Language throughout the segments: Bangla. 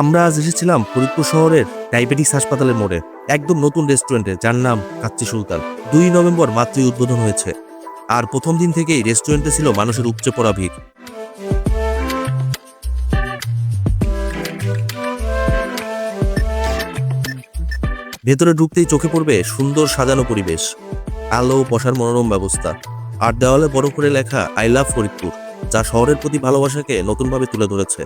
আমরা আজ এসেছিলাম ফরিদপুর শহরের ডায়াবেটিস হাসপাতালের মোড়ে, একদম নতুন রেস্টুরেন্টে, যার নাম কাচ্চি সুলতান। দুই নভেম্বর মাত্রই উদ্বোধন হয়েছে, আর প্রথম দিন থেকেই রেস্টুরেন্টে ছিল মানুষের উপচে পড়া ভিড়। ভেতরে ঢুকতেই চোখে পড়বে সুন্দর সাজানো পরিবেশ, আলো বসার মনোরম ব্যবস্থা। আর দেওয়ালে বড় করে লেখা আই লাভ ফরিদপুর, যা শহরের প্রতি ভালোবাসাকে নতুনভাবে তুলে ধরেছে।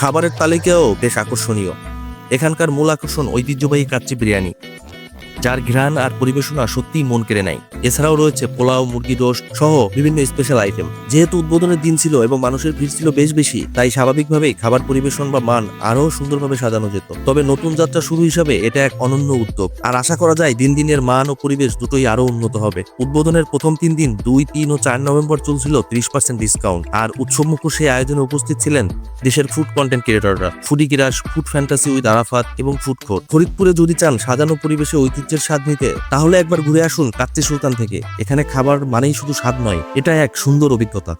খাবারের তালিকাও বেশ আকর্ষণীয়। এখানকার মূল আকর্ষণ ঐতিহ্যবাহী কাচ্চি বিরিয়ানি। যার ঘ্রাণ আর পরিবেশনা সত্যিই মন কেড়ে নেয়। এছাড়াও রয়েছে পোলাও, মুরগি রোস্ট সহ বিভিন্ন স্পেশাল আইটেম যেহেতু উদ্বোধনের দিন ছিল এবং মানুষের ভিড় ছিল বেশ বেশি, তাই স্বাভাবিকভাবেই খাবার পরিবেশন বা মান আরও সুন্দরভাবে সাজানো যেত। তবে নতুন যাত্রা শুরু হিসাবে এটা এক অনন্য উদ্যোগ। আর আশা করা যায় দিন দিনের মান ও পরিবেশ দুটোই আরও উন্নত হবে। উদ্বোধনের প্রথম তিন দিন দুই, তিন ও চার নভেম্বর চলছিল ত্রিশ পার্সেন্ট ডিসকাউন্ট আর উৎসবমুখর সেই আয়োজনে উপস্থিত ছিলেন দেশের ফুড কন্টেন্ট ক্রিয়েটররা ফুডি কিরাস ফুড ফ্যান্টাসি উইথ আরাফাত এবং ফুড কোর্ট ফরিদপুরে যদি চান সাজানো পরিবেশে ঐতিহ্যের স্বাদ নিতে, তাহলে একবার ঘুরে আসুন কাচ্চি সুলতান থেকে। এখানে খাবার মানেই শুধু স্বাদ নয় এটা এক সুন্দর অভিজ্ঞতা।